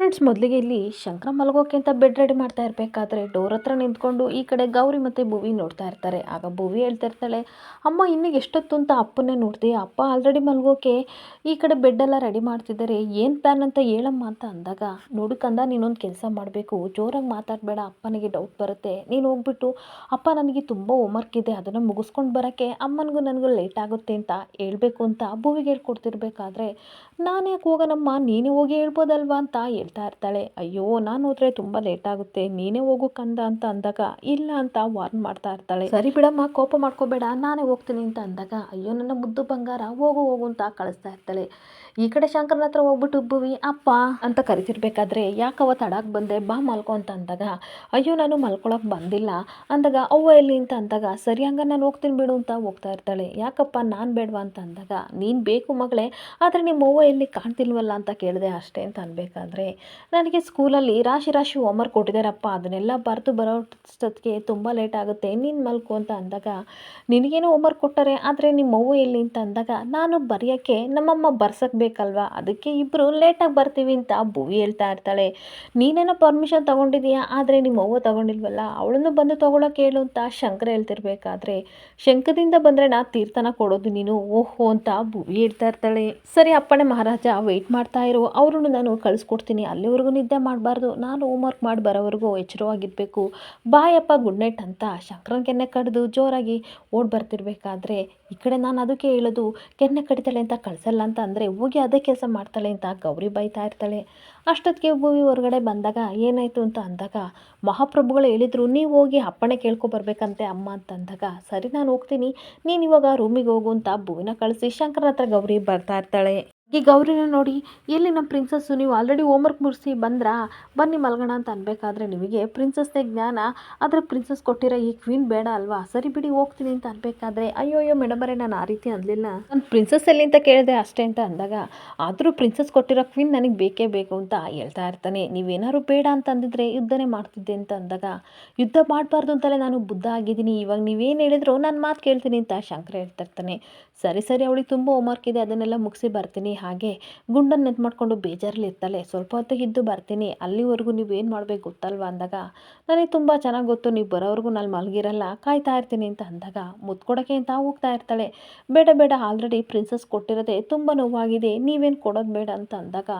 Friends, ಮೊದಲಿಗೆ ಇಲ್ಲಿ Shankara ಮಲಗೋಕ್ಕಿಂತ bed ready ಮಾಡ್ತಾ ಇರಬೇಕಾದ್ರೆ ಡೋರ್ ಹತ್ರ ನಿಂತ್ಕೊಂಡು ಈ ಕಡೆ ಗೌರಿ ಮತ್ತು ಭುವಿ ನೋಡ್ತಾ ಇರ್ತಾರೆ. ಆಗ ಭುವಿ ಹೇಳ್ತಾ ಇರ್ತಾಳೆ, ಅಮ್ಮ, ಇನ್ನು ಎಷ್ಟೊತ್ತು ಅಂತ ಅಪ್ಪನೇ ನೋಡ್ತೀಯ ಅಪ್ಪ ಆಲ್ರೆಡಿ ಮಲಗೋಕೆ ಈ ಕಡೆ ಬೆಡ್ಡೆಲ್ಲ ರೆಡಿ ಮಾಡ್ತಿದ್ದಾರೆ. ಏನು ಪ್ಲ್ಯಾನ್ ಅಂತ ಹೇಳಮ್ಮ ಅಂತ ಅಂದಾಗ, ನೋಡು ಕಂದ, ನೀನೊಂದು ಕೆಲಸ ಮಾಡಬೇಕು. ಜೋರಾಗಿ ಮಾತಾಡಬೇಡ. ಅಪ್ಪನಿಗೆ ಡೌಟ್ ಬರುತ್ತೆ. ನೀನು ಹೋಗ್ಬಿಟ್ಟು, ಅಪ್ಪ, ನನಗೆ ತುಂಬ ಹೋಮ್ವರ್ಕ್ ಇದೆ. ಅದನ್ನು ಮುಗಿಸ್ಕೊಂಡು ಬರೋಕ್ಕೆ ಅಮ್ಮನಿಗೂ ನನಗೂ ಲೇಟ್ ಆಗುತ್ತೆ ಅಂತ ಹೇಳಬೇಕು ಅಂತ ಭುವಿಗೆ ಹೇಳ್ಕೊಡ್ತಿರ್ಬೇಕಾದ್ರೆ ನಾನು ಯಾಕೆ ಹೋಗೋಣಮ್ಮ ನೀನೇ ಹೋಗಿ ಹೇಳ್ಬೋದಲ್ವಾ ಅಂತ ಹೇಳ್ತಾ ಇರ್ತಾಳೆ. ಅಯ್ಯೋ, ನಾನು ಹೋದ್ರೆ ತುಂಬ ಲೇಟ್ ಆಗುತ್ತೆ. ನೀನೇ ಹೋಗು ಕಂದ ಅಂತ ಅಂದಾಗ, ಇಲ್ಲ ಅಂತ ವಾರ್ನ್ ಮಾಡ್ತಾ ಇರ್ತಾಳೆ. ಸರಿ ಬಿಡಮ್ಮ, ಕೋಪ ಮಾಡ್ಕೋಬೇಡ, ನಾನೇ ಹೋಗ್ತೀನಿ ಅಂತ ಅಂದಾಗ, ಅಯ್ಯೋ, ನನ್ನ ಮುದ್ದು ಬಂಗಾರ, ಹೋಗು ಹೋಗು ಅಂತ ಕಳಿಸ್ತಾ ಇರ್ತಾಳೆ. ಈ ಕಡೆ ಶಂಕರನ ಹತ್ರ ಹೋಗ್ಬಿಟ್ಟು ಭುವಿ ಅಪ್ಪ ಅಂತ ಕರಿತಿರ್ಬೇಕಾದ್ರೆ ಯಾಕವ ತಡಾಕ್ ಬಂದೆ, ಬಾ ಮಲ್ಕೋ ಅಂತ ಅಂದಾಗ, ಅಯ್ಯೋ ನಾನು ಮಲ್ಕೊಳಕ್ ಬಂದಿಲ್ಲ ಅಂದಾಗ, ಅವ್ವ ಎಲ್ಲಿ ಅಂತ ಅಂದಾಗ, ಸರಿ ಹಂಗ ನಾನು ಹೋಗ್ತೀನಿ ಬಿಡು ಅಂತ ಹೋಗ್ತಾ ಇರ್ತಾಳೆ. ಯಾಕಪ್ಪ ನಾನು ಬೇಡವಾ ಅಂತ ಅಂದಾಗ, ನೀನು ಬೇಕು ಮಗಳೇ, ಆದರೆ ನಿಮ್ಮ ಅವ್ವ ಎಲ್ಲಿ ಕಾಣ್ತಿಲ್ವಲ್ಲ ಅಂತ ಕೇಳಿದೆ ಅಷ್ಟೇ ಅಂತ ಅನ್ಬೇಕಾದ್ರೆ, ನನಗೆ ಸ್ಕೂಲಲ್ಲಿ ರಾಶಿ ರಾಶಿ ಹೋಮ್ವರ್ಕ್ ಕೊಟ್ಟಿದ್ದಾರಪ್ಪ, ಅದನ್ನೆಲ್ಲ ಬರೆದು ಬರೋಷ್ಟೊತ್ತಿಗೆ ತುಂಬ ಲೇಟ್ ಆಗುತ್ತೆ, ನೀನು ಮಲ್ಕೋ ಅಂತ ಅಂದಾಗ, ನಿನಗೇನೋ ಹೋಮ್ವರ್ಕ್ ಕೊಟ್ಟರೆ, ಆದರೆ ನಿಮ್ಮ ಅವ್ವ ಎಲ್ಲಿ ಅಂತ ಅಂದಾಗ, ನಾನು ಬರೆಯೋಕ್ಕೆ ನಮ್ಮಮ್ಮ ಬರ್ಸಕ್ಕೆ ಬೇಕಲ್ವಾ ಅದಕ್ಕೆ ಇಬ್ಬರು ಲೇಟಾಗಿ ಬರ್ತೀವಿ ಅಂತ ಭುವಿ ಹೇಳ್ತಾ ಇರ್ತಾಳೆ. ನೀನೇನೋ ಪರ್ಮಿಷನ್ ತೊಗೊಂಡಿದೀಯಾ? ಆದರೆ ನಿಮ್ಮ ಅವ್ವ ತೊಗೊಂಡಿಲ್ವಲ್ಲ? ಅವಳನ್ನು ಬಂದು ತೊಗೊಳಕ್ಕೆ ಹೇಳು ಅಂತ ಶಂಕರ ಹೇಳ್ತಿರ್ಬೇಕಾದ್ರೆ. ಶಂಕದಿಂದ ಬಂದರೆ ನಾ ತೀರ್ಥನ ಕೊಡೋದು ನೀನು. ಓಹೋ ಅಂತ ಭುವಿ ಹೇಳ್ತಾ ಇರ್ತಾಳೆ. ಸರಿ ಅಪ್ಪಣೆ ಮಹಾರಾಜ ವೆಯ್ಟ್ ಮಾಡ್ತಾ ಇರು. ಅವರನ್ನು ನಾನು ಕಳಿಸ್ಕೊಡ್ತೀನಿ. ಅಲ್ಲಿವರೆಗೂ ನಿದ್ದೆ ಮಾಡಬಾರ್ದು. ನಾನು ಹೋಮ್ವರ್ಕ್ ಮಾಡಿ ಬರೋವರೆಗೂ ಎಚ್ಚರವಾಗಿರಬೇಕು. ಬಾಯಪ್ಪ ಗುಡ್ ನೈಟ್ ಅಂತ ಶಂಕರನ್ ಕೆನ್ನೆ ಕಡಿದು ಜೋರಾಗಿ ಓಡ್ ಬರ್ತಿರ್ಬೇಕಾದ್ರೆ ಈ ಕಡೆ ನಾನು ಅದಕ್ಕೆ ಹೇಳೋದು, ಕೆನ್ನೆ ಕಡಿತಾಳೆ ಅಂತ ಕಳಿಸಲ್ಲ ಅಂತ ಅಂದರೆ ಅದೇ ಕೆಲಸ ಮಾಡ್ತಾಳೆ ಅಂತ ಗೌರಿ ಬೈತಾ ಇರ್ತಾಳೆ. ಅಷ್ಟೊತ್ತಿಗೆ ಭೂವಿ ಹೊರಗಡೆ ಬಂದಾಗ ಏನಾಯಿತು ಅಂತ ಅಂದಾಗ, ಮಹಾಪ್ರಭುಗಳು ಹೇಳಿದರು, ನೀವು ಹೋಗಿ ಅಪ್ಪಣೆ ಕೇಳ್ಕೊಬರ್ಬೇಕಂತೆ ಅಮ್ಮ ಅಂತ ಅಂದಾಗ, ಸರಿ, ನಾನು ಹೋಗ್ತೀನಿ. ನೀನು ಇವಾಗ ರೂಮಿಗೆ ಹೋಗು ಅಂತ ಭೂವಿನ ಕಳಿಸಿ ಶಂಕರನ ಹತ್ರ ಗೌರಿ ಬರ್ತಾ ಇರ್ತಾಳೆ. ಈ ಗೌರಿನ ನೋಡಿ, ಎಲ್ಲಿ ನಮ್ಮ ಪ್ರಿನ್ಸಸ್ಸು, ನೀವು ಆಲ್ರೆಡಿ ಹೋಮ್ವರ್ಕ್ ಮುಗಿಸಿ ಬಂದ್ರಾ? ಬನ್ನಿ ಮಲ್ಗೋಣ ಅಂತ ಅನ್ಬೇಕಾದ್ರೆ ನಿಮಗೆ ಪ್ರಿನ್ಸಸ್ನೇ ಜ್ಞಾನ, ಆದರೆ ಪ್ರಿನ್ಸಸ್ ಕೊಟ್ಟಿರೋ ಈ ಕ್ವೀನ್ ಬೇಡ ಅಲ್ವಾ? ಸರಿ ಬಿಡಿ, ಹೋಗ್ತೀನಿ ಅಂತ ಅನ್ಬೇಕಾದ್ರೆ ಅಯ್ಯೋ ಅಯ್ಯೋ ಮೇಡಮರೇ, ನಾನು ಆ ರೀತಿ ಅನ್ಲಿಲ್ಲ. ನಾನು ಪ್ರಿನ್ಸಸ್ ಎಲ್ಲಿ ಅಂತ ಕೇಳಿದೆ ಅಷ್ಟೇ ಅಂತ ಅಂದಾಗ, ಆದರೂ ಪ್ರಿನ್ಸಸ್ ಕೊಟ್ಟಿರೋ ಕ್ವೀನ್ ನನಗೆ ಬೇಕೇ ಬೇಕು ಅಂತ ಹೇಳ್ತಾ ಇರ್ತಾನೆ. ನೀವೇನಾದ್ರು ಬೇಡ ಅಂತ ಅಂದಿದ್ರೆ ಯುದ್ಧನೇ ಮಾಡ್ತಿದ್ದೆ ಅಂತ ಅಂದಾಗ, ಯುದ್ಧ ಮಾಡಬಾರ್ದು ಅಂತಲೇ ನಾನು ಬುದ್ಧ ಆಗಿದ್ದೀನಿ. ಇವಾಗ ನೀವೇನು ಹೇಳಿದ್ರು ನಾನು ಮಾತು ಕೇಳ್ತೀನಿ ಅಂತ ಶಂಕರ ಹೇಳ್ತಾ ಇರ್ತಾನೆ. ಸರಿ ಸರಿ ಅವಳಿಗೆ ತುಂಬ ಹೋಮ್ವರ್ಕ್ ಇದೆ, ಅದನ್ನೆಲ್ಲ ಮುಗಿಸಿ ಬರ್ತೀನಿ. ಹಾಗೆ ಗುಂಡನ್ನು ನೆಟ್ ಮಾಡಿಕೊಂಡು ಬೇಜಾರಲ್ಲಿ ಇರ್ತಾಳೆ. ಸ್ವಲ್ಪ ಹೊತ್ತಿಗೆ ಇದ್ದು ಬರ್ತೀನಿ. ಅಲ್ಲಿವರೆಗೂ ನೀವು ಏನು ಮಾಡಬೇಕು ಗೊತ್ತಲ್ವಾ ಅಂದಾಗ, ನನಗೆ ತುಂಬ ಚೆನ್ನಾಗಿ ಗೊತ್ತು, ನೀವು ಬರೋವರೆಗೂ ನಾನು ಮಲಗಿರಲ್ಲ, ಕಾಯ್ತಾ ಇರ್ತೀನಿ ಅಂತ ಅಂದಾಗ ಮುತ್ಕೊಡೋಕ್ಕೆ ಅಂತ ಹೋಗ್ತಾ ಇರ್ತಾಳೆ. ಬೇಡ ಬೇಡ ಆಲ್ರೆಡಿ ಪ್ರಿನ್ಸಸ್ ಕೊಟ್ಟಿರೋದೆ ತುಂಬ ನೋವಾಗಿದೆ, ನೀವೇನು ಕೊಡೋದು ಬೇಡ ಅಂತ ಅಂದಾಗ,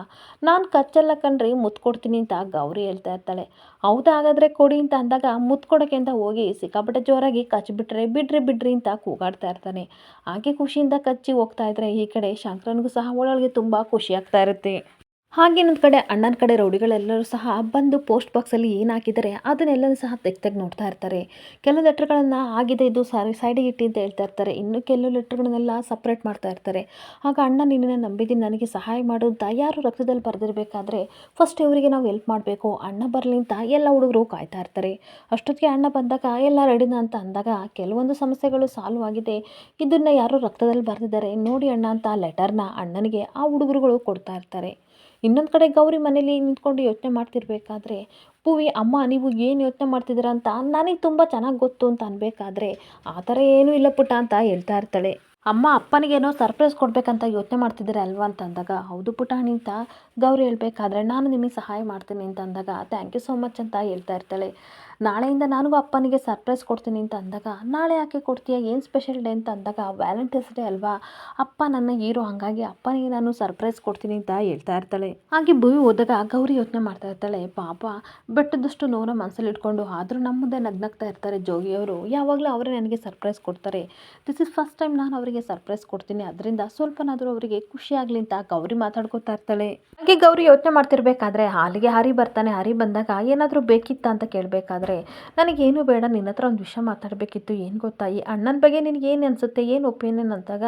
ನಾನು ಕಚ್ಚಲ್ಲ ಕಣ್ರಿ ಮುತ್ಕೊಡ್ತೀನಿ ಅಂತ ಗೌರಿ ಹೇಳ್ತಾ ಇರ್ತಾಳೆ. ಹೌದಾ ಹಾಗಾದರೆ ಕೊಡಿ ಅಂತ ಅಂದಾಗ ಮುತ್ತು ಅಂತ ಹೋಗಿ ಸಿಕ್ಕಾಪಟ್ಟೆ ಜೋರಾಗಿ ಕಚ್ಚಿಬಿಟ್ರೆ ಬಿಡ್ರಿ ಬಿಡ್ರಿ ಅಂತ ಕೂಗಾಡ್ತಾ ಇರ್ತಾನೆ. ಹಾಗೆ ಖುಷಿಯಿಂದ ಕಚ್ಚಿ ಹೋಗ್ತಾ ಇದ್ರೆ ಈ ಕಡೆ ಶಂಕರನಿಗೂ ಸಹ ಒಳಗೆ ತುಂಬ ಖುಷಿ ಆಗ್ತಾ ಇರುತ್ತೆ. ಹಾಗೆ ಇನ್ನೊಂದು ಕಡೆ ಅಣ್ಣನ ಕಡೆ ರೌಡಿಗಳೆಲ್ಲರೂ ಸಹ ಬಂದು ಪೋಸ್ಟ್ ಬಾಕ್ಸಲ್ಲಿ ಏನು ಹಾಕಿದ್ದಾರೆ ಅದನ್ನೆಲ್ಲನೂ ಸಹ ತೆಗ್ ನೋಡ್ತಾ ಇರ್ತಾರೆ. ಕೆಲವು ಲೆಟ್ರ್ಗಳನ್ನು ಆಗಿದೆ ಇದು ಸಾರಿ ಸೈಡಿಗೆ ಇಟ್ಟು ಅಂತ ಹೇಳ್ತಾ ಇರ್ತಾರೆ. ಇನ್ನು ಕೆಲವು ಲೆಟ್ರ್ಗಳನ್ನೆಲ್ಲ ಸಪ್ರೇಟ್ ಮಾಡ್ತಾ ಇರ್ತಾರೆ. ಆಗ ಅಣ್ಣ ನಿನ್ನನ್ನು ನಂಬಿದ್ದೀನಿ ನನಗೆ ಸಹಾಯ ಮಾಡು ಯಾರು ರಕ್ತದಲ್ಲಿ ಬರೆದಿರಬೇಕಾದ್ರೆ ಫಸ್ಟ್ ಇವರಿಗೆ ನಾವು ಹೆಲ್ಪ್ ಮಾಡಬೇಕು. ಅಣ್ಣ ಬರಲಿ ಅಂತ ಎಲ್ಲ ಹುಡುಗರು ಕಾಯ್ತಾ ಇರ್ತಾರೆ. ಅಷ್ಟೊತ್ತಿಗೆ ಅಣ್ಣ ಬಂದಾಗ ಎಲ್ಲ ರೆಡಿನ ಅಂತ ಅಂದಾಗ ಕೆಲವೊಂದು ಸಮಸ್ಯೆಗಳು ಸಾಲ್ವ್ ಆಗಿದೆ. ಇದನ್ನು ಯಾರೋ ರಕ್ತದಲ್ಲಿ ಬರೆದಿದ್ದಾರೆ ನೋಡಿ ಅಣ್ಣ ಅಂತ ಆ ಲೆಟರ್ನ ಅಣ್ಣನಿಗೆ ಆ ಹುಡುಗರುಗಳು ಕೊಡ್ತಾ ಇರ್ತಾರೆ. ಇನ್ನೊಂದು ಕಡೆ ಗೌರಿ ಮನೇಲಿ ನಿಂತ್ಕೊಂಡು ಯೋಚನೆ ಮಾಡ್ತಿರ್ಬೇಕಾದ್ರೆ, ಪೂವಿ, ಅಮ್ಮ, ನೀವು ಏನು ಯೋಚನೆ ಮಾಡ್ತಿದ್ದೀರಾ ಅಂತ ನನಗೆ ತುಂಬ ಚೆನ್ನಾಗಿ ಗೊತ್ತು ಅಂತ ಅನ್ಬೇಕಾದ್ರೆ, ಆ ಥರ ಏನೂ ಇಲ್ಲ ಪುಟ್ಟ ಅಂತ ಹೇಳ್ತಾ ಇರ್ತಾಳೆ. ಅಮ್ಮ ಅಪ್ಪನಿಗೇನೋ ಸರ್ಪ್ರೈಸ್ ಕೊಡಬೇಕಂತ ಯೋಚನೆ ಮಾಡ್ತಿದ್ದೀರ ಅಲ್ವಾ ಅಂತ ಅಂದಾಗ ಹೌದು ಪುಟಾಣಿ ಅಂತ ಗೌರಿ ಹೇಳಬೇಕಾದ್ರೆ ನಾನು ನಿಮಗೆ ಸಹಾಯ ಮಾಡ್ತೀನಿ ಅಂತ ಅಂದಾಗ ಥ್ಯಾಂಕ್ ಯು ಸೋ ಮಚ್ ಅಂತ ಹೇಳ್ತಾ ಇರ್ತಾಳೆ. ನಾಳೆಯಿಂದ ನನಗೂ ಅಪ್ಪನಿಗೆ ಸರ್ಪ್ರೈಸ್ ಕೊಡ್ತೀನಿ ಅಂತ ಅಂದಾಗ ನಾಳೆ ಯಾಕೆ ಕೊಡ್ತೀಯ? ಏನು ಸ್ಪೆಷಲ್ ಡೇ ಅಂತ ಅಂದಾಗ ವ್ಯಾಲೆಂಟೈನ್ಸ್ ಡೇ ಅಲ್ವಾ? ಅಪ್ಪ ನನ್ನ ಹೀರೋ, ಹಾಗಾಗಿ ಅಪ್ಪನಿಗೆ ನಾನು ಸರ್ಪ್ರೈಸ್ ಕೊಡ್ತೀನಿ ಅಂತ ಹೇಳ್ತಾ ಇರ್ತಾಳೆ. ಹಾಗೆ ಭೂಮಿ ಹೋದಾಗ ಗೌರಿ ಯೋಚನೆ ಮಾಡ್ತಾ ಇರ್ತಾಳೆ. ಪಾಪ, ಬೆಟ್ಟದಷ್ಟು ನೋವನ್ನ ಮನಸ್ಸಲ್ಲಿ ಇಟ್ಕೊಂಡು ಆದರೂ ನಮ್ಮ ಮುಂದೆ ನಗ್ನಗ್ತಾ ಇರ್ತಾರೆ ಜೋಗಿಯವರು. ಯಾವಾಗಲೂ ಅವರೇ ನನಗೆ ಸರ್ಪ್ರೈಸ್ ಕೊಡ್ತಾರೆ. ದಿಸ್ ಇಸ್ ಫಸ್ಟ್ ಟೈಮ್ ನಾನು ಅವರಿಗೆ ಸರ್ಪ್ರೈಸ್ ಕೊಡ್ತೀನಿ. ಅದರಿಂದ ಸ್ವಲ್ಪನಾದರೂ ಅವರಿಗೆ ಖುಷಿ ಆಗಲಿ ಅಂತ ಗೌರಿ ಮಾತಾಡ್ಕೊತಾ ಇರ್ತಾಳೆ. ಹಾಗೆ ಗೌರಿ ಯೋಚನೆ ಮಾಡ್ತಿರ್ಬೇಕಾದ್ರೆ ಹಾಲಿಗೆ ಹರಿ ಬರ್ತಾನೆ, ಹರಿ ಬಂದಾಗ ಏನಾದರೂ ಬೇಕಿತ್ತ ಅಂತ ಕೇಳಬೇಕಾದ್ರೆ, ನನಗೇನು ಬೇಡ, ನಿನ್ನ ಹತ್ರ ಒಂದು ವಿಷಯ ಮಾತಾಡಬೇಕಿತ್ತು, ಏನು ಗೊತ್ತಾ? ಈ ಅಣ್ಣನ ಬಗ್ಗೆ ನಿನಗೆ ಏನು ಅನಿಸುತ್ತೆ, ಏನು ಒಪಿನಿಯನ್ ಅಂತಾಗ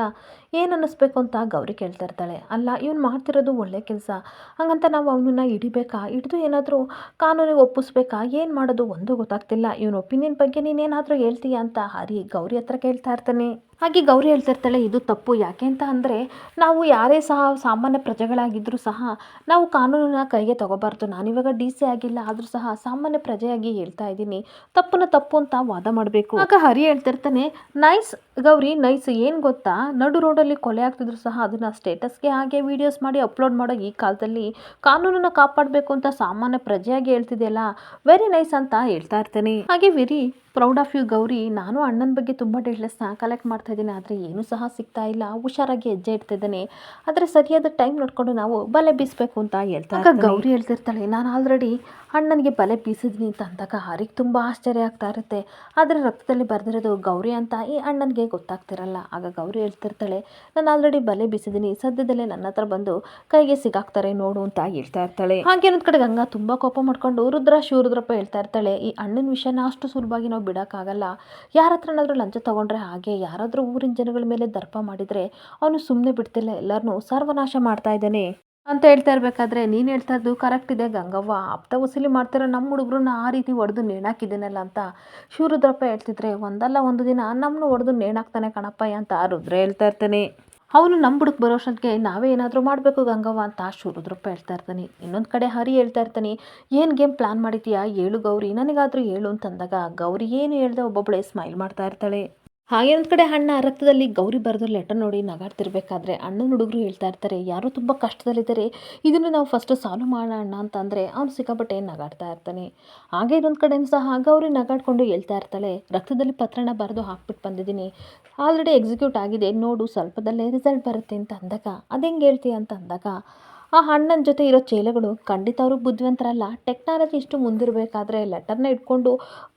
ಏನು ಅನ್ನಿಸ್ಬೇಕು ಅಂತ ಗೌರಿ ಕೇಳ್ತಾ ಇರ್ತಾಳೆ. ಅಲ್ಲ, ಇವ್ನು ಮಾಡ್ತಿರೋದು ಒಳ್ಳೆ ಕೆಲಸ. ಹಾಗಂತ ನಾವು ಅವನನ್ನ ಹಿಡಿಬೇಕಾ? ಹಿಡಿದು ಏನಾದರೂ ಕಾನೂನಿಗೆ ಒಪ್ಪಿಸ್ಬೇಕಾ? ಏನು ಮಾಡೋದು? ಒಂದು ಗೊತ್ತಾಗ್ತಿಲ್ಲ. ಇವನ ಒಪಿನಿಯನ್ ಬಗ್ಗೆ ನೀನೇನಾದರೂ ಹೇಳ್ತೀಯಾ? ಅಂತ ಹರಿ ಗೌರಿ ಹತ್ರ ಕೇಳ್ತಾ ಇರ್ತಾನೆ. ಹಾಗೆ ಗೌರಿ ಹೇಳ್ತಾ ಇರ್ತಾಳೆ ಇದು ತಪ್ಪು. ಯಾಕೆ ಅಂತ ಅಂದರೆ, ನಾವು ಯಾರೇ ಸಹ ಸಾಮಾನ್ಯ ಪ್ರಜೆಗಳಾಗಿದ್ದರೂ ಸಹ ನಾವು ಕಾನೂನನ್ನ ಕೈಗೆ ತಗೋಬಾರ್ದು. ನಾನಿವಾಗ ಡಿ ಸಿ ಆಗಿಲ್ಲ, ಆದರೂ ಸಹ ಸಾಮಾನ್ಯ ಪ್ರಜೆಯಾಗಿ ಹೇಳ್ತಾ ಇದ್ದೀನಿ. ತಪ್ಪನ್ನು ತಪ್ಪು ಅಂತ ವಾದ ಮಾಡಬೇಕು. ಆಗ ಹರಿ ಹೇಳ್ತಿರ್ತಾನೆ, ನೈಸ್ ಗೌರಿ ನೈಸ್ ಏನು ಗೊತ್ತಾ? ನಡು ರೋಡಲ್ಲಿ ಕೊಲೆ ಆಗ್ತಿದ್ರು ಸಹ ಅದನ್ನು ಸ್ಟೇಟಸ್ಗೆ ಹಾಗೆ ವೀಡಿಯೋಸ್ ಮಾಡಿ ಅಪ್ಲೋಡ್ ಮಾಡೋ ಈ ಕಾಲದಲ್ಲಿ ಕಾನೂನನ್ನು ಕಾಪಾಡಬೇಕು ಅಂತ ಸಾಮಾನ್ಯ ಪ್ರಜೆಯಾಗಿ ಹೇಳ್ತಿದೆಯಲ್ಲ? ವೆರಿ ನೈಸ್ ಅಂತ ಹೇಳ್ತಾ ಇರ್ತೇನೆ. ಹಾಗೆ very proud of you Gauri. ನಾನು ಅಣ್ಣನ ಬಗ್ಗೆ ತುಂಬ ಡೀಟೇಲ್ಸ್ನ ಕಲೆಕ್ಟ್ ಮಾಡ್ತಾ ಇದ್ದೀನಿ ಆದರೆ ಏನೂ ಸಹ ಸಿಗ್ತಾ ಇಲ್ಲ. ಹುಷಾರಾಗಿ ಹೆಜ್ಜೆ ಇಡ್ತಿದ್ದೇನೆ ಆದರೆ ಸರಿಯಾದ ಟೈಮ್ ನೋಡಿಕೊಂಡು ನಾವು ಬಲೆ ಬೀಸಬೇಕು ಅಂತ ಹೇಳ್ತಾ ಗೌರಿ ಹೇಳ್ತಿರ್ತಾಳೆ ನಾನು ಆಲ್ರೆಡಿ ಅಣ್ಣನಿಗೆ ಬಲೆ ಬೀಸಿದ್ದೀನಿ ಅಂತ ಅಂದಾಗ ಹರಿಗೆ ತುಂಬ ಆಶ್ಚರ್ಯ ಆಗ್ತಾ ಇರುತ್ತೆ. ಆದರೆ ರಕ್ತದಲ್ಲಿ ಬರೆದಿರೋದು ಗೌರಿ ಅಂತ ಈ ಅಣ್ಣನಿಗೆ ಗೊತ್ತಾಗ್ತಿರಲ್ಲ. ಆಗ ಗೌರಿ ಹೇಳ್ತಿರ್ತಾಳೆ, ನಾನು ಆಲ್ರೆಡಿ ಬಲೆ ಬೀಸಿದ್ದೀನಿ ಸದ್ಯದಲ್ಲೇ ನನ್ನ ಹತ್ರ ಬಂದು ಕೈಗೆ ಸಿಗಾಕ್ತಾರೆ ನೋಡು ಅಂತ ಹೇಳ್ತಾ ಇರ್ತಾಳೆ. ಹಾಗೆ ಅನ್ನೋದ್ ಕಡೆ ಗಂಗಾ ತುಂಬ ಕೋಪ ಮಾಡ್ಕೊಂಡು ರುದ್ರ ಶಿವರುದ್ರಪ್ಪ ಹೇಳ್ತಾ ಇರ್ತಾಳೆ, ಈ ಅಣ್ಣನ ವಿಷಯನ ಅಷ್ಟು ಸುಲಭವಾಗಿ ನಾವು ಬಿಡೋಕ್ಕಾಗಲ್ಲ. ಯಾರ ಹತ್ರನಾದರೂ ಲಂಚ ತಗೊಂಡ್ರೆ ಹಾಗೆ, ಯಾರಾದರೂ ಊರಿನ ಜನಗಳ ಮೇಲೆ ದರ್ಪ ಮಾಡಿದರೆ ಅವನು ಸುಮ್ಮನೆ ಬಿಡ್ತಿಲ್ಲ ಎಲ್ಲರನ್ನೂ ಸರ್ವನಾಶ ಮಾಡ್ತಾ ಇದ್ದಾನೆ. ಅಂತ ಹೇಳ್ತಾ ಇರಬೇಕಾದ್ರೆ, ನೀನು ಹೇಳ್ತಾ ಇದ್ದು ಕರೆಕ್ಟ್ ಇದೆ ಗಂಗವ್ವ. ಆಪ್ತ ವಸೂಲಿ ಮಾಡ್ತಿರೋ ನಮ್ಮ ಹುಡುಗರನ್ನ ಆ ರೀತಿ ಹೊಡೆದು ನೇಣಾಕಿದ್ದೀನಲ್ಲ ಅಂತ ಶಿವರುದ್ರಪ್ಪ ಹೇಳ್ತಿದ್ರೆ, ಒಂದಲ್ಲ ಒಂದು ದಿನ ನಮ್ಮನ್ನು ಹೊಡೆದು ನೇಣಾಕ್ತಾನೆ ಕಣಪ್ಪಯ್ಯ ಅಂತ ರುದ್ರ ಹೇಳ್ತಾ ಇರ್ತಾನೆ. ಅವನು ನಮ್ಮ ಬುಡಕ್ಕೆ ಬರೋಷ್ಟೊತ್ತಿಗೆ ನಾವೇ ಏನಾದರೂ ಮಾಡಬೇಕು ಗಂಗವ್ವ ಅಂತ ಶಿವರುದ್ರಪ್ಪ ಹೇಳ್ತಾ ಇರ್ತಾನೆ. ಇನ್ನೊಂದು ಕಡೆ ಹರಿ ಹೇಳ್ತಾ ಇರ್ತಾನೆ. ಏನು ಗೇಮ್ ಪ್ಲಾನ್ ಮಾಡಿದ್ದೀಯಾ ಏಳು ಗೌರಿ. ನನಗಾದರೂ ಹೇಳು ಅಂತಂದಾಗ ಗೌರಿ ಏನು ಹೇಳ್ದೆ ಒಬ್ಬೊಬ್ಬಳೆ ಸ್ಮೈಲ್ ಮಾಡ್ತಾ ಇರ್ತಾಳೆ. ಹಾಗೆ ಒಂದು ಕಡೆ ಅಣ್ಣ ರಕ್ತದಲ್ಲಿ ಗೌರಿ ಬರೆದು ಲೆಟರ್ ನೋಡಿ ನಗಾಡ್ತಿರ್ಬೇಕಾದ್ರೆ ಅಣ್ಣನ ಹುಡುಗರು ಹೇಳ್ತಾ ಇರ್ತಾರೆ, ಯಾರೋ ತುಂಬ ಕಷ್ಟದಲ್ಲಿದ್ದಾರೆ, ಇದನ್ನು ನಾವು ಫಸ್ಟ್ ಸಾಲ್ವ್ ಮಾಡೋಣ ಅಣ್ಣ ಅಂತಂದರೆ ಅವನು ಸಿಕ್ಕಾಪಟ್ಟೆ ನಗಾಡ್ತಾ ಇರ್ತಾನೆ. ಹಾಗೆ ಇನ್ನೊಂದು ಕಡೆ ಸಹ ಗೌರಿ ನಗಾಡ್ಕೊಂಡು ಹೇಳ್ತಾ ಇರ್ತಾಳೆ, ರಕ್ತದಲ್ಲಿ ಪತ್ರನ ಬರೆದು ಹಾಕ್ಬಿಟ್ಟು ಬಂದಿದ್ದೀನಿ ಆಲ್ರೆಡಿ ಎಕ್ಸಿಕ್ಯೂಟ್ ಆಗಿದೆ, ನೋಡು, ಸ್ವಲ್ಪದಲ್ಲೇ ರಿಸಲ್ಟ್ ಬರುತ್ತೆ ಅಂತ ಅಂದಾಗ ಅದೆಂಗೆ ಹೇಳ್ತೀಯ? ಅಂತ ಅಂದಾಗ ಆ ಅಣ್ಣನ ಜೊತೆ ಇರೋ ಚೇಲೆಗಳು ಖಂಡಿತ ಅವರು ಬುದ್ಧಿವಂತರಲ್ಲ. ಟೆಕ್ನಾಲಜಿ ಇಷ್ಟು ಮುಂದಿರಬೇಕಾದ್ರೆ ಲೆಟರ್ನ ಇಟ್ಕೊಂಡು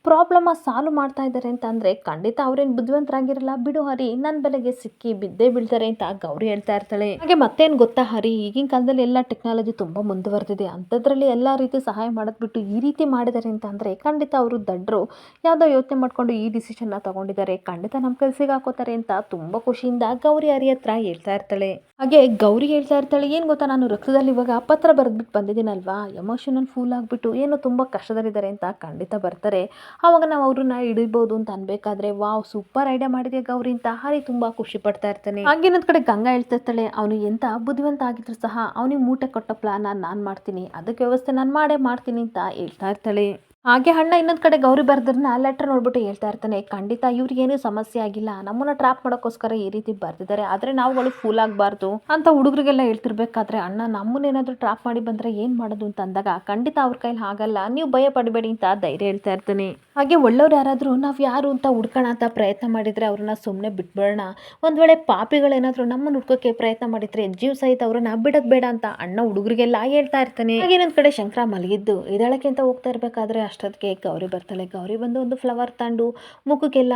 ಪ್ರಾಬ್ಲಮ ಸಾಲ್ವ್ ಮಾಡ್ತಾ ಇದ್ದಾರೆ ಅಂತ ಅಂದರೆ ಖಂಡಿತ ಅವ್ರೇನು ಬುದ್ಧಿವಂತರಾಗಿರಲ್ಲ. ಬಿಡು ಹರಿ ನನ್ನ ಬೆಲೆಗೆ ಸಿಕ್ಕಿ ಬಿದ್ದೇ ಬೀಳ್ತಾರೆ ಅಂತ ಗೌರಿ ಹೇಳ್ತಾ ಇರ್ತಾಳೆ. ಹಾಗೆ ಮತ್ತೇನು ಗೊತ್ತಾ ಹರಿ, ಈಗಿನ ಕಾಲದಲ್ಲಿ ಎಲ್ಲ ಟೆಕ್ನಾಲಜಿ ತುಂಬ ಮುಂದುವರೆದಿದೆ. ಅಂಥದ್ರಲ್ಲಿ ಎಲ್ಲ ರೀತಿ ಸಹಾಯ ಮಾಡೋದು ಬಿಟ್ಟು ಈ ರೀತಿ ಮಾಡಿದ್ದಾರೆ ಅಂತ ಅಂದರೆ ಖಂಡಿತ ಅವರು ದಡ್ಡರು ಯಾವುದೋ ಯೋಚನೆ ಮಾಡಿಕೊಂಡು ಈ ಡಿಸಿಷನ್ನ ತಗೊಂಡಿದ್ದಾರೆ ಖಂಡಿತ ನಮ್ಮ ಕೆಲಸಿಗೆ ಹಾಕೋತಾರೆ ಅಂತ ತುಂಬ ಖುಷಿಯಿಂದ ಗೌರಿ ಹರಿ ಹತ್ರ ಹೇಳ್ತಾ ಇರ್ತಾಳೆ. ಹಾಗೆ ಗೌರಿ ಹೇಳ್ತಾ ಇರ್ತಾಳೆ, ಏನು ಗೊತ್ತಾ ನಾನು ರಕ್ತದಲ್ಲಿ ಇವಾಗ ಪತ್ರ ಬರೆದ್ಬಿಟ್ಟು ಬಂದಿದ್ದೀನಲ್ವಾ? ಎಮೋಷನಲ್ ಫೂಲ್ ಆಗಿಬಿಟ್ಟು ಏನೋ ತುಂಬ ಕಷ್ಟದಲ್ಲಿದ್ದಾರೆ ಅಂತ ಖಂಡಿತ ಬರ್ತಾರೆ. ಆವಾಗ ನಾವು ಅವ್ರನ್ನ ಹಿಡಿಬೋದು ಅಂತ ಅನ್ಬೇಕಾದ್ರೆ, ವಾವ್ ಸೂಪರ್ ಐಡಿಯಾ ಮಾಡಿದೆ ಗೌರಿ ಅಂತ ಹರಿ ತುಂಬ ಖುಷಿ ಪಡ್ತಾ ಇರ್ತಾನೆ. ಹಾಗೆ ಇನ್ನೊಂದು ಕಡೆ ಗಂಗಾ ಹೇಳ್ತಾ ಇರ್ತಾಳೆ, ಅವನು ಎಂತ ಬುದ್ಧಿವಂತ ಆಗಿದ್ರು ಸಹ, ಅವನಿಗೆ ಮೂಟೆ ಕೊಟ್ಟ ಪ್ಲಾನ್ ನಾನು ಮಾಡ್ತೀನಿ. ಅದಕ್ಕೆ ವ್ಯವಸ್ಥೆ ನಾನು ಮಾಡೇ ಮಾಡ್ತೀನಿ ಅಂತ ಹೇಳ್ತಾ ಇರ್ತಾಳೆ. ಹಾಗೆ ಅಣ್ಣ ಇನ್ನೊಂದು ಕಡೆ ಗೌರಿ ಬರ್ದ್ರನ್ನ ಲೆಟರ್ ನೋಡ್ಬಿಟ್ಟು ಹೇಳ್ತಾ ಇರ್ತಾನೆ ಖಂಡಿತ ಇವ್ರಿಗೇನು ಸಮಸ್ಯೆ ಆಗಿಲ್ಲ. ನಮ್ಮನ್ನ ಟ್ರಾಪ್ ಮಾಡೋಕ್ಕೋಸ್ಕರ ಈ ರೀತಿ ಬರ್ದಿದ್ದಾರೆ. ಆದರೆ ನಾವುಗಳು ಫೂಲ್ ಆಗಬಾರ್ದು. ಅಂತ ಹುಡುಗರಿಗೆಲ್ಲ ಹೇಳ್ತಿರ್ಬೇಕಾದ್ರೆ, ಅಣ್ಣ ನಮ್ಮನ್ನೇನಾದರೂ ಟ್ರಾಪ್ ಮಾಡಿ ಬಂದರೆ ಏನು ಮಾಡೋದು? ಅಂತ ಅಂದಾಗ, ಖಂಡಿತ ಅವ್ರ ಕೈಲಿ ಆಗಲ್ಲ ನೀವು ಭಯ ಪಡಬೇಡಿ ಅಂತ ಧೈರ್ಯ ಹೇಳ್ತಾ ಇರ್ತಾನೆ. ಹಾಗೆ ಒಳ್ಳೆಯವ್ರು ಯಾರಾದರೂ, ನಾವು ಯಾರು ಅಂತ ಹುಡ್ಕೋಣ ಅಂತ ಪ್ರಯತ್ನ ಮಾಡಿದರೆ ಅವ್ರನ್ನ ಸುಮ್ಮನೆ ಬಿಟ್ಬಿಡೋಣ. ಒಂದು ವೇಳೆ ಪಾಪಿಗಳೇನಾದರೂ ನಮ್ಮನ್ನು ಹುಡ್ಕೋಕ್ಕೆ ಪ್ರಯತ್ನ ಮಾಡಿದರೆ ಜೀವ ಸಹಿತ ಅವ್ರನ್ನ ಬಿಡೋದು ಬೇಡ ಅಂತ ಅಣ್ಣ ಹುಡುಗರಿಗೆಲ್ಲ ಹೇಳ್ತಾ ಇರ್ತಾನೆ. ಹಾಗೆ ಇನ್ನೊಂದು ಕಡೆ ಶಂಕರ ಮಲಗಿದ್ದು ಇದಳಕ್ಕೆ ಅಂತ ಹೋಗ್ತಾ ಇರಬೇಕಾದ್ರೆ ಅಷ್ಟೊತ್ತಿಗೆ ಗೌರಿ ಬರ್ತಾಳೆ ಗೌರಿ ಬಂದು ಒಂದು ಫ್ಲವರ್ ತಂಡು ಮುಖಕ್ಕೆಲ್ಲ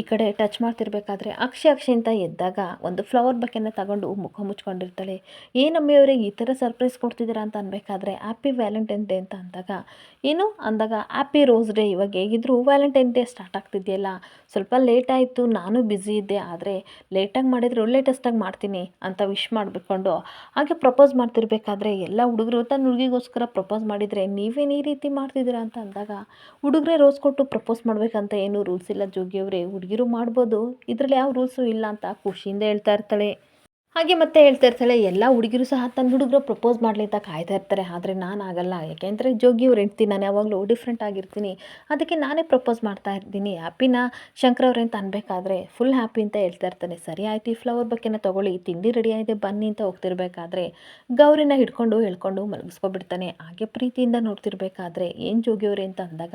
ಈ ಕಡೆ ಟಚ್ ಮಾಡ್ತಿರ್ಬೇಕಾದ್ರೆ ಅಕ್ಷಿ ಅಕ್ಷಿ ಅಂತ ಎದ್ದಾಗ ಒಂದು ಫ್ಲವರ್ ಬಕೆನ ತಗೊಂಡು ಮುಖ ಮುಚ್ಕೊಂಡಿರ್ತಾಳೆ. ಏನಮ್ಮಿಯವರೇ ಈ ಥರ ಸರ್ಪ್ರೈಸ್ ಕೊಡ್ತಿದ್ದೀರಾ ಅಂತ ಅನ್ಬೇಕಾದ್ರೆ ಹ್ಯಾಪಿ ವ್ಯಾಲೆಂಟೈನ್ ಡೇ ಅಂತ ಅಂದಾಗ, ಏನು ಅಂದಾಗ ಹ್ಯಾಪಿ ರೋಸ್ ಡೇ ಇವಾಗ ಹೇಗಿದ್ರು ವ್ಯಾಲೆಂಟೈನ್ ಡೇ ಸ್ಟಾರ್ಟ್ ಆಗ್ತಿದೆಯಲ್ಲ. ಸ್ವಲ್ಪ ಲೇಟ್ ಆಯಿತು, ನಾನು ಬ್ಯುಸಿ ಇದ್ದೆ, ಆದರೆ ಲೇಟಾಗಿ ಮಾಡಿದರೆ ಲೇಟೆಸ್ಟಾಗಿ ಮಾಡ್ತೀನಿ ಅಂತ ವಿಶ್ ಮಾಡಿಬಿಟ್ಕೊಂಡು ಹಾಗೆ ಪ್ರಪೋಸ್ ಮಾಡ್ತಿರ್ಬೇಕಾದ್ರೆ ಎಲ್ಲ ಹುಡುಗರು ತನ್ನ ಹುಡುಗಿಗೋಸ್ಕರ ಪ್ರಪೋಸ್ ಮಾಡಿದರೆ ನೀವೇನು ಈ ರೀತಿ ಮಾಡ್ತಿದ್ದೀರಾ ಅಂತ ಅಂದಾಗ ಹುಡುಗರೇ ರೋಸ್ ಕೊಟ್ಟು ಪ್ರಪೋಸ್ ಮಾಡಬೇಕಂತ ಏನು ರೂಲ್ಸ್ ಇಲ್ಲ. ಜೋಗಿಯವರೇ, ಹುಡುಗಿರು ಮಾಡ್ಬೋದು. ಇದರಲ್ಲಿ ಯಾವ ರೂಲ್ಸು ಇಲ್ಲ ಅಂತ ಖುಷಿಯಿಂದ ಹೇಳ್ತಾ ಇರ್ತಾಳೆ. ಹಾಗೆ ಮತ್ತೆ ಹೇಳ್ತಾ ಇರ್ತಾಳೆ, ಎಲ್ಲ ಹುಡುಗಿರು ಸಹ ತನ್ನ ಹುಡುಗರು ಪ್ರಪೋಸ್ ಮಾಡಲಿ ಅಂತ ಕಾಯ್ತಾ ಇರ್ತಾರೆ. ಆದರೆ ನಾನು ಆಗಲ್ಲ. ಯಾಕೆಂದರೆ ಜೋಗಿ ಅವ್ರು ನಾನು ಯಾವಾಗಲೂ ಡಿಫ್ರೆಂಟ್ ಆಗಿರ್ತೀನಿ. ಅದಕ್ಕೆ ನಾನೇ ಪ್ರಪೋಸ್ ಮಾಡ್ತಾ ಇರ್ತೀನಿ. ಹ್ಯಾಪಿನ? ಶಂಕರ್ ಅವ್ರೆ ಅಂತ ಅನ್ಬೇಕಾದ್ರೆ ಫುಲ್ ಹ್ಯಾಪಿ ಅಂತ ಹೇಳ್ತಾ ಇರ್ತಾನೆ. ಸರಿ ಆಯ್ತು, ಈ ಫ್ಲವರ್ ಬಗ್ಗೆನ ತೊಗೊಳ್ಳಿ. ತಿಂಡಿ ರೆಡಿ ಆಗಿದೆ, ಬನ್ನಿ ಅಂತ ಹೋಗ್ತಿರ್ಬೇಕಾದ್ರೆ ಗೌರಿನ ಹಿಡ್ಕೊಂಡು, ಹೇಳ್ಕೊಂಡು ಮಲಗಿಸ್ಕೊಬಿಡ್ತಾನೆ. ಹಾಗೆ ಪ್ರೀತಿಯಿಂದ ನೋಡ್ತಿರ್ಬೇಕಾದ್ರೆ ಏನು ಜೋಗಿಯವ್ರೆ ಅಂತ ಅಂದಾಗ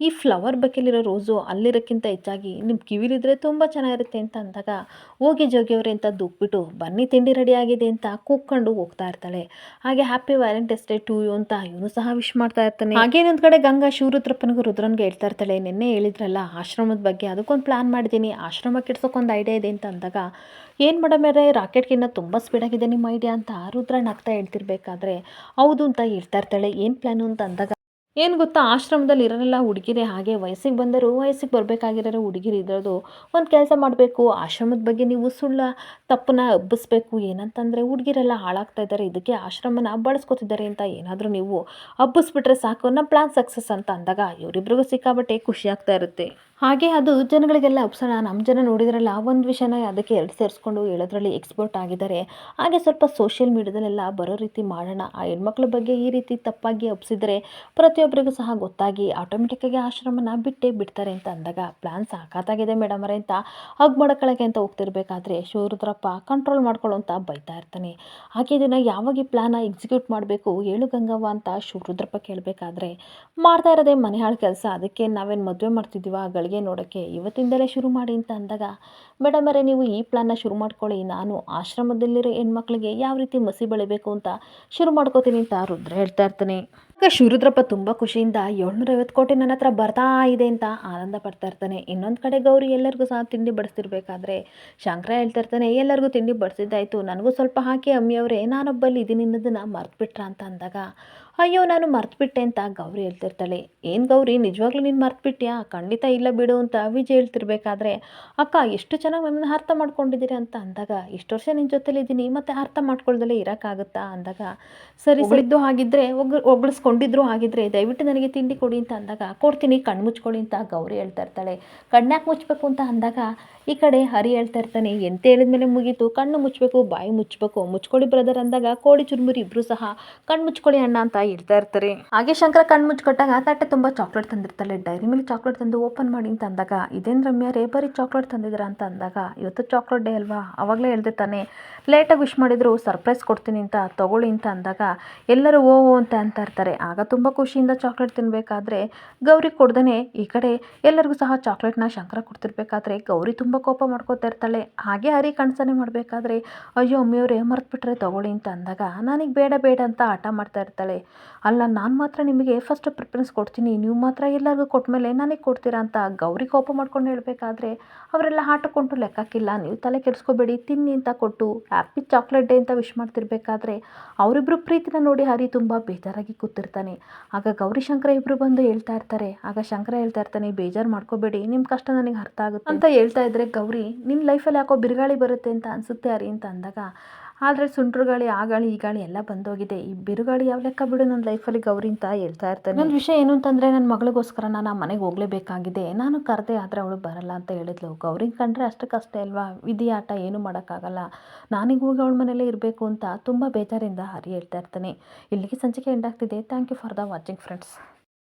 ಈ ಫ್ಲವರ್ ಬಗ್ಗೆಲಿರೋ ರೋಸು ಅಲ್ಲಿರೋಕ್ಕಿಂತ ಹೆಚ್ಚಾಗಿ ನಿಮ್ಮ ಕಿವಿಲಿದ್ರೆ ತುಂಬ ಚೆನ್ನಾಗಿರುತ್ತೆ ಅಂತ ಅಂದಾಗ, ಹೋಗಿ ಜೋಗಿಯವ್ರೆ ಅಂತ ದೂಕ್ಬಿಟ್ಟು ಬನ್ನಿ ತಿಂಡಿ ರೆಡಿ ಆಗಿದೆ ಅಂತ ಕೂಕ್ಕೊಂಡು ಹೋಗ್ತಾ ಇರ್ತಾಳೆ. ಹಾಗೆ happy Valentine's day to you ಅಂತ ಇವನು ಸಹ ವಿಶ್ ಮಾಡ್ತಾ ಇರ್ತಾನೆ. ಹಾಗೆ ಕಡೆ ಗಂಗಾ ಶಿವರುದ್ರಪ್ಪನಿಗೂ ರುದ್ರನ್ಗೆ ಹೇಳ್ತಾ ಇರ್ತಾಳೆ, ನಿನ್ನೆ ಹೇಳಿದ್ರಲ್ಲ ಆಶ್ರಮದ ಬಗ್ಗೆ, ಅದಕ್ಕೊಂದು ಪ್ಲಾನ್ ಮಾಡಿದ್ದೀನಿ. ಆಶ್ರಮ ಕೆಡ್ಸೋಕ್ಕೊಂದು ಐಡಿಯಾ ಇದೆ ಅಂತ ಅಂದಾಗ, ಏನು ಕಿನ್ನ ರಾಕೆಟ್ಗಿನ್ನ ತುಂಬ ಸ್ಪೀಡಾಗಿದೆ ನಿಮ್ಮ ಐಡಿಯಾ ಅಂತ ರುದ್ರ ನಗ್ತಾ ಹೇಳ್ತಿರ್ಬೇಕಾದ್ರೆ, ಹೌದು ಅಂತ ಹೇಳ್ತಾ ಇರ್ತಾಳೆ. ಏನು ಪ್ಲ್ಯಾನು ಅಂತ ಅಂದಾಗ ಏನು ಗೊತ್ತಾ, ಆಶ್ರಮದಲ್ಲಿ ಇರೋಲ್ಲ ಹುಡುಗಿರೇ ಹಾಗೆ ವಯಸ್ಸಿಗೆ ಬಂದರು ವಯಸ್ಸಿಗೆ ಬರಬೇಕಾಗಿರೋ ಹುಡುಗಿರು ಇರೋದು ಒಂದು ಕೆಲಸ ಮಾಡಬೇಕು, ಆಶ್ರಮದ ಬಗ್ಗೆ ನೀವು ಸುಳ್ಳ ತಪ್ಪನ್ನ ಹಬ್ಬಿಸ್ಬೇಕು, ಏನಂತಂದರೆ ಹುಡುಗಿರೆಲ್ಲ ಹಾಳಾಗ್ತಾ ಇದ್ದಾರೆ, ಇದಕ್ಕೆ ಆಶ್ರಮನ ಬಳಸ್ಕೊತಿದ್ದಾರೆ ಅಂತ ಏನಾದರೂ ನೀವು ಹಬ್ಬಿಸ್ಬಿಟ್ರೆ ಸಾಕು ನಮ್ಮ ಪ್ಲಾನ್ ಸಕ್ಸಸ್ ಅಂತ ಅಂದಾಗ ಇವರಿಬ್ರಿಗೂ ಸಿಕ್ಕಾಬಟ್ಟೆ ಖುಷಿ ಆಗ್ತಾ ಇರುತ್ತೆ. ಹಾಗೆ ಅದು ಜನಗಳಿಗೆಲ್ಲ ಅಪ್ಸರ ನಮ್ಮ ಜನ ನೋಡಿದ್ರಲ್ಲ, ಒಂದು ವಿಷಯನ ಅದಕ್ಕೆ ಎರಡು ಸೇರಿಸ್ಕೊಂಡು ಹೇಳೋದ್ರಲ್ಲಿ ಎಕ್ಸ್ಪರ್ಟ್ ಆಗಿದ್ದಾರೆ. ಹಾಗೆ ಸ್ವಲ್ಪ ಸೋಷಿಯಲ್ ಮೀಡ್ಯಾದಲ್ಲೆಲ್ಲ ಬರೋ ರೀತಿ ಮಾಡೋಣ, ಆ ಹೆಣ್ಮಕ್ಳ ಬಗ್ಗೆ ಈ ರೀತಿ ತಪ್ಪಾಗಿ ಒಪ್ಸಿದ್ರೆ ಪ್ರತಿಯೊಬ್ಬರಿಗೂ ಸಹ ಗೊತ್ತಾಗಿ ಆಟೋಮೆಟಿಕ್ಕಾಗಿ ಆಶ್ರಮನ ಬಿಟ್ಟೇ ಬಿಡ್ತಾರೆ ಅಂತ ಅಂದಾಗ ಪ್ಲ್ಯಾನ್ ಸಾಕಾತಾಗಿದೆ ಮೇಡಮ್ ಅವರೇ ಅಂತ ಹಗ್ ಮಾಡ್ಕೊಳ್ಳೋಕೆ ಅಂತ ಹೋಗ್ತಿರ್ಬೇಕಾದ್ರೆ ಶಿವರುದ್ರಪ್ಪ ಕಂಟ್ರೋಲ್ ಮಾಡ್ಕೊಳ್ಳೋ ಅಂತ ಬೈತಾ ಇರ್ತಾನೆ. ಹಾಗೆ ಇದನ್ನು ಯಾವಾಗ ಈ ಪ್ಲ್ಯಾನ ಎಕ್ಸಿಕ್ಯೂಟ್ ಮಾಡಬೇಕು, ಹೇಳು ಗಂಗವ್ವ ಅಂತ ಶಿವರುದ್ರಪ್ಪ ಕೇಳಬೇಕಾದ್ರೆ, ಮಾಡ್ತಾ ಇರೋದೇ ಮನೆ ಕೆಲಸ, ಅದಕ್ಕೆ ನಾವೇನು ಮದುವೆ ಮಾಡ್ತಿದ್ದೀವ ಗಳಿಗೆ ನೋಡೋಕ್ಕೆ ಇವತ್ತಿಂದಲೇ ಶುರು ಮಾಡಿ ಅಂತ ಅಂದಾಗ ಮೇಡಮರೇ ನೀವು ಈ ಪ್ಲಾನ್ನ ಶುರು ಮಾಡ್ಕೊಳ್ಳಿ. ನಾನು ಆಶ್ರಮದಲ್ಲಿರೋ ಹೆಣ್ಮಕ್ಳಿಗೆ ಯಾವ ರೀತಿ ಮಸಿ ಬೆಳಿಬೇಕು ಅಂತ ಶುರು ಮಾಡ್ಕೋತೀನಿ ಅಂತ ರುದ್ರ ಹೇಳ್ತಾ ಇರ್ತಾನೆ. ಆಗ ಶಿವರುದ್ರಪ್ಪ ತುಂಬ ಖುಷಿಯಿಂದ ಏಳ್ನೂರೈವತ್ತು ಕೋಟಿ ನನ್ನ ಹತ್ರ ಬರ್ತಾ ಇದೆ ಅಂತ ಆನಂದ ಪಡ್ತಾ ಇರ್ತಾನೆ. ಇನ್ನೊಂದು ಕಡೆ ಗೌರಿ ಎಲ್ಲರಿಗೂ ಸಹ ತಿಂಡಿ ಬಡಿಸ್ತಿರ್ಬೇಕಾದ್ರೆ ಶಂಕರ ಹೇಳ್ತಾ ಇರ್ತಾನೆ, ಎಲ್ಲರಿಗೂ ತಿಂಡಿ ಬಡಿಸಿದ್ದಾಯಿತು. ನನಗೂ ಸ್ವಲ್ಪ ಹಾಕಿ ಅಮ್ಮಿಯವರೇ ನಾನೊಬ್ಬಲ್ಲಿ ಇದೀನಿ ಅನ್ನೋದನ್ನು ಮರ್ತ್ಬಿಟ್ರ ಅಂತ ಅಂದಾಗ ಅಯ್ಯೋ, ನಾನು ಮರ್ತುಬಿಟ್ಟೆ ಅಂತ ಗೌರಿ ಹೇಳ್ತಿರ್ತಾಳೆ. ಏನು ಗೌರಿ, ನಿಜವಾಗ್ಲೂ ನೀನು ಮರ್ತ್ಬಿಟ್ಯಾ? ಖಂಡಿತ ಇಲ್ಲ ಬಿಡು ಅಂತ ವಿಜಯ್ ಹೇಳ್ತಿರ್ಬೇಕಾದ್ರೆ, ಅಕ್ಕ, ಎಷ್ಟು ಚೆನ್ನಾಗಿ ನಮ್ಮನ್ನ ಅರ್ಥ ಮಾಡ್ಕೊಂಡಿದ್ದೀರಿ ಅಂತ ಅಂದಾಗ, ಇಷ್ಟು ವರ್ಷ ನಿನ್ನ ಜೊತೆಲಿ ಇದ್ದೀನಿ ಮತ್ತೆ ಅರ್ಥ ಮಾಡ್ಕೊಳ್ದಲ್ಲೇ ಇರೋಕ್ಕಾಗುತ್ತಾ? ಅಂದಾಗ, ಸರಿ ಸರಿದ್ದು ಹಾಗಿದ್ದರೆ ಒಗ್ ಒಗ್ಳಿಸ್ಕೊಂಡಿದ್ರು ಹಾಗಿದ್ರೆ, ದಯವಿಟ್ಟು ನನಗೆ ತಿಂಡಿ ಕೊಡಿ ಅಂತ ಅಂದಾಗ, ಕೊಡ್ತೀನಿ, ಕಣ್ಣು ಮುಚ್ಕೊಳ್ಳಿ ಅಂತ ಗೌರಿ ಹೇಳ್ತಾ ಇರ್ತಾಳೆ. ಕಣ್ಣಾಕೆ ಮುಚ್ಚಬೇಕು ಅಂತ ಅಂದಾಗ, ಈ ಕಡೆ ಹರಿ ಹೇಳ್ತಾ ಇರ್ತಾನೆ. ಎಂತ ಹೇಳಿದ್ಮೇಲೆ ಮುಗೀತು. ಕಣ್ಣು ಮುಚ್ಚಬೇಕು ಬಾಯಿ ಮುಚ್ಚಬೇಕು ಮುಚ್ಕೊಳ್ಳಿ ಬ್ರದರ್ ಅಂದಾಗ, ಕೋಳಿ ಚುರುಮುರಿ ಇಬ್ಬರು ಸಹ ಕಣ್ಣು ಮುಚ್ಕೊಳ್ಳಿ ಅಣ್ಣ ಅಂತ ಹೇಳ್ತಾ ಇರ್ತಾರೆ. ಹಾಗೆ ಶಂಕರ ಕಣ್ಣು ಮುಚ್ಕೊಟ್ಟಾಗ ತಟ್ಟೆ ತುಂಬ ಚಾಕ್ಲೇಟ್ ತಂದಿರ್ತಾಳೆ. ಡೈರಿ ಮೇಲೆ ಚಾಕ್ಲೇಟ್ ತಂದು ಓಪನ್ ಮಾಡಿ ಅಂತ ಅಂದಾಗ, ಇದೇನು ರಮ್ಯ ರೇಬರಿ ಚಾಕ್ಲೇಟ್ ತಂದಿದ್ರ ಅಂತ ಅಂದಾಗ, ಇವತ್ತು ಚಾಕ್ಲೇಟ್ ಡೇ ಅಲ್ವಾ? ಅವಾಗಲೇ ಹೇಳ್ದೆ ತಾನೆ. ಲೇಟಾಗಿ ವಿಶ್ ಮಾಡಿದ್ರು ಸರ್ಪ್ರೈಸ್ ಕೊಡ್ತೀನಿ ಅಂತ, ತಗೊಳ್ಳಿ ಅಂತ ಅಂದಾಗ, ಎಲ್ಲರೂ ಓ ಓ ಅಂತ ಅಂತ ಇರ್ತಾರೆ. ಆಗ ತುಂಬ ಖುಷಿಯಿಂದ ಚಾಕ್ಲೇಟ್ ತಿನ್ನಬೇಕಾದ್ರೆ ಗೌರಿ ಕೊಡ್ದೇ ಈ ಕಡೆ. ಎಲ್ಲರಿಗೂ ಸಹ ಚಾಕ್ಲೇಟ್ನ ಶಂಕರ ಕೊಡ್ತಿರ್ಬೇಕಾದ್ರೆ, ಗೌರಿ ತುಂಬ ಕೋಪ ಮಾಡ್ಕೋತಾ ಇರ್ತಾಳೆ. ಹಾಗೆ ಹರಿ ಕಣ್ಸನೆ ಮಾಡಬೇಕಾದ್ರೆ, ಅಯ್ಯೋ, ಅಮ್ಮಿಯವರೇ ಮರ್ತ್ಬಿಟ್ರೆ ತಗೊಳ್ಳಿ ಅಂತ ಅಂದಾಗ, ನನಗೆ ಬೇಡ ಬೇಡ ಅಂತ ಹಠ ಮಾಡ್ತಾ ಇರ್ತಾಳೆ. ಅಲ್ಲ, ನಾನು ಮಾತ್ರ ನಿಮಗೆ ಫಸ್ಟ್ ಪ್ರಿಫರೆನ್ಸ್ ಕೊಡ್ತೀನಿ. ನೀವು ಮಾತ್ರ ಎಲ್ಲರಿಗೂ ಕೊಟ್ಮೇಲೆ ನನಗೆ ಕೊಡ್ತೀರಾ ಅಂತ ಗೌರಿ ಕೋಪ ಮಾಡ್ಕೊಂಡು ಹೇಳಬೇಕಾದ್ರೆ ಅವರೆಲ್ಲ ಆಟಕ್ಕೊಂಟು ಲೆಕ್ಕಕ್ಕಿಲ್ಲ ನೀವು ತಲೆ ಕೆಡಿಸ್ಕೋಬೇಡಿ, ತಿನ್ನಿ ಅಂತ ಕೊಟ್ಟು ಹ್ಯಾಪಿ ಚಾಕ್ಲೇಟ್ ಡೇ ಅಂತ ವಿಶ್ ಮಾಡ್ತಿರ್ಬೇಕಾದ್ರೆ ಅವರಿಬ್ಬರು ಪ್ರೀತಿನ ನೋಡಿ ಹರಿ ತುಂಬ ಬೇಜಾರಾಗಿ ಕೂತಿರ್ತಾನೆ. ಆಗ ಗೌರಿ ಶಂಕರ ಇಬ್ಬರು ಬಂದು ಹೇಳ್ತಾ ಇರ್ತಾರೆ. ಆಗ ಶಂಕರ ಹೇಳ್ತಾ ಇರ್ತಾನೆ, ಬೇಜಾರು ಮಾಡ್ಕೋಬೇಡಿ ನಿಮ್ಮ ಕಷ್ಟ ನನಗೆ ಅರ್ಥ ಆಗುತ್ತೆ. ಅಂತ ಹೇಳ್ತಾ ಇದ್ರೆ ಗೌರಿ ನಿಮ್ಮ ಲೈಫಲ್ಲಿ ಯಾಕೋ ಬಿರುಗಾಳಿ ಬರುತ್ತೆ ಅಂತ ಅನಿಸುತ್ತೆ ಹರಿ ಅಂತ ಅಂದಾಗ ಆದರೆ ಸುಂಟ್ರು ಗಾಳಿ, ಆ ಗಾಳಿ, ಈ ಗಾಳಿ ಎಲ್ಲ ಬಂದೋಗಿದೆ. ಈ ಬಿರುಗಾಳಿ ಯಾವ ಲೆಕ್ಕ ಬಿಡು ನನ್ನ ಲೈಫಲ್ಲಿ ಗೌರಿ ಅಂತ ಹೇಳ್ತಾ ಇರ್ತಾನೆ. ನನ್ನ ವಿಷಯ ಏನು ಅಂತಂದರೆ ನನ್ನ ಮಗಳಿಗೋಸ್ಕರ ನಾನು ಮನೆಗೆ ಹೋಗಲೇಬೇಕಾಗಿದೆ. ನಾನು ಕರೆದೆ ಆದರೆ ಅವಳು ಬರಲ್ಲ ಅಂತ ಹೇಳಿದ್ಲು. ಗೌರಿನ ಕಂಡ್ರೆ ಅಷ್ಟಕ್ಕಷ್ಟೇ ಅಲ್ವಾ? ವಿಧಿ ಆಟ ಏನು ಮಾಡೋಕ್ಕಾಗಲ್ಲ. ನಾನೀಗ ಹೋಗಿ ಅವಳ ಮನೇಲೇ ಇರಬೇಕು ಅಂತ ತುಂಬ ಬೇಜಾರಿಂದ ಹರಿ ಹೇಳ್ತಾ ಇರ್ತಾನೆ. ಇಲ್ಲಿಗೆ ಸಂಚಿಕೆ ಎಂಡ್ ಆಗ್ತಿದೆ. Thank you for the watching friends